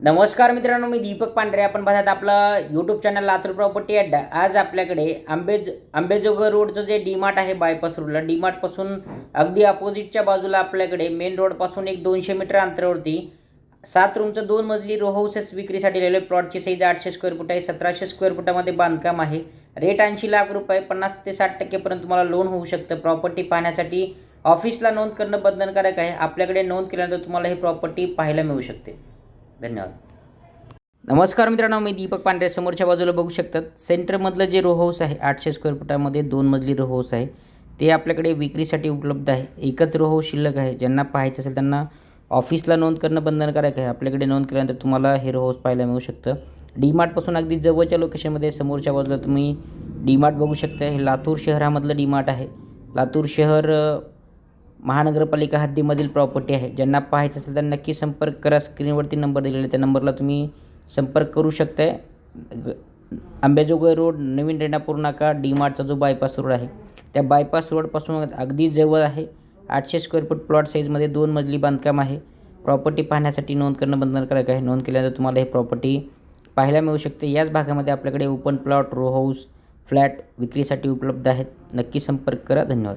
नमस्कार मित्रांनो मी दीपक पांढरे. आपण पाहतात आपलं यूट्यूब चॅनल लातूर प्रॉपर्टी अड्डा आज आपल्याकडे आंबेज आंबेजोगाई रोडचं जे डीमार्ट आहे बायपास रोडला डीमार्टपासून अगदी अपोजिटच्या बाजूला आपल्याकडे मेन रोडपासून एक दोनशे मीटर अंतरावरती सात रूमचं दोन मजली रो हाऊसेस विक्रीसाठी लिहिले प्लॉटची साईज आठशे स्क्वेअर फूट आहे. सतराशे स्क्वेअर फुटामध्ये बांधकाम आहे. रेट ऐंशी लाख रुपये पन्नास ते साठ टक्केपर्यंत तुम्हाला लोन होऊ शकतं. प्रॉपर्टी पाहण्यासाठी ऑफिसला नोंद करणं बंधनकारक आहे. आपल्याकडे नोंद केल्यानंतर तुम्हाला ही प्रॉपर्टी पाहायला मिळू शकते. धन्यवाद. नमस्कार मित्रांनो मी दीपक पांढरे. समोरच्या बाजूला बघू शकतात सेंटरमधलं जे रो हाऊस आहे आठशे स्क्वेअर फुटामध्ये दोन मजली रो हाऊस आहे. ते आपल्याकडे विक्रीसाठी उपलब्ध आहे. एकच रो हाऊस शिल्लक आहे. ज्यांना पाहायचं असेल त्यांना ऑफिसला नोंद करणं बंधनकारक आहे. आपल्याकडे नोंद केल्यानंतर तुम्हाला हे रो हाऊस पाहायला मिळू शकतं. डीमार्टपासून अगदी जवळच्या लोकेशनमध्ये समोरच्या बाजूला तुम्ही डीमार्ट बघू शकता. हे लातूर शहरामधलं डीमार्ट आहे. लातूर शहर महानगरपालिका हद्दीमधील प्रॉपर्टी आहे. ज्यांना पाहायचं असेल तर नक्की संपर्क करा. स्क्रीनवरती नंबर दिलेला आहे. त्या नंबरला तुम्ही संपर्क करू शकताय. ग- रोड नवीन रेणापूर नाका डी मार्टचा जो बायपास रोड आहे. त्या बायपास रोडपासून अगदी जवळ आहे. आठशे स्क्वेअर फूट प्लॉट साईजमध्ये दोन मजली बांधकाम आहे. प्रॉपर्टी पाहण्यासाठी नोंद करणं बंधनकारक आहे नोंद केल्यानंतर तुम्हाला हे प्रॉपर्टी पाहायला मिळू शकते. याच भागामध्ये आपल्याकडे open plot row house flat विक्रीसाठी उपलब्ध आहेत. नक्की संपर्क करा. धन्यवाद.